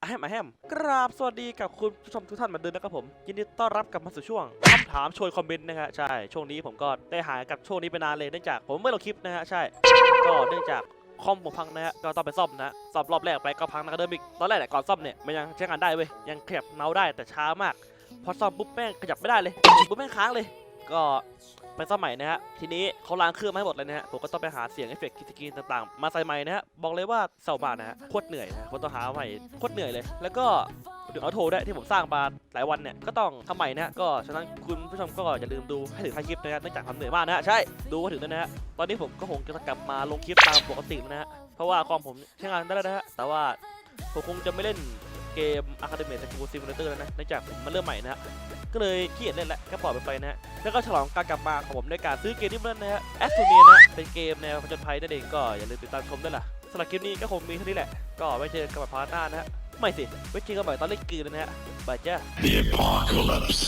อะแฮมอะแฮมกราบสวัสดีกับคุณผู้ชมทุกท่านเหมือนเดิมนะครับผม ยินดีต้อนรับกลับมาสู่ช่วงคำถามโชยคอมเมนต์นะฮะใช่ ช่วงนี้ผมก็ได้หายกับช่วงนี้ไปนานเลยเนื่องจากผมไม่ลงคลิปนะฮะใช่ ก็เนื่องจากคอมผมพังนะฮะก็ต้องไปซ่อมนะฮะซ่อมรอบแรกไปก็พังนะก็เดิมอีกตอนแรกเนี่ยก่อนซ่อมเนี่ยมันยังใช้งานได้เว้ยยังขยับเมาส์ได้แต่ช้ามาก พอซ่อมปุ๊บแม่งขยับไม่ได้เลยปุ๊บแม่งค้างเลย ก็ไปซ่อมใหม่นะฮะ ทีนี้เขาล้างเครื่องมาให้หมดเลยนะฮะ ผมก็ต้องไปหาเสียงเอฟเฟกต์กิสกินต่างๆ มาใส่ใหม่นะฮะ บอกเลยว่าเศร้ามากนะฮะ โคตรเหนื่อยนะผมต้องหาใหม่ โคตรเหนื่อยเลย แล้วก็ถึงเอาโทได้ที่ผมสร้างมาหลายวันเนี่ย ก็ต้องทำใหม่นะฮะ ก็ฉะนั้นคุณผู้ชมก็อย่าลืมดูให้ถึงท้ายคลิปนะฮะเนื่องจากทำเหนื่อยมากนะฮะ ใช่ ดูให้ถึงด้วนะฮะ ตอนนี้ผมก็คงจะกลับมาลงคลิปตามปกติแล้วนะฮะ เพราะว่าคอมผมใช้งานได้แล้วนะฮะ แต่ว่าผมคงจะไม่เล่น เกม Academy School Simulator แล้วนะเนื่องจากผมมาเริ่มใหม่นะฮะก็เลยขี้เกียจเล่นแล้วก็ปล่อยมันไปนะฮะแล้วก็ฉลองการกลับมาของผมด้วยการซื้อเกมที่มันนะฮะแอสโ o เนียนะฮะเป็นเกมแนวผจญภัยนั่นเองก็อย่าลืมติดตามชมด้วยล่ะสำหรับคลิปนี้ก็คงมีเท่านี้แหละ ก็ไว้เจอกันใหม่พาร์ทหน้านะฮะไม่สิไว้เจอกันใหม่ตอนเล่นเกมนะฮะบายจ้า The apocalypse.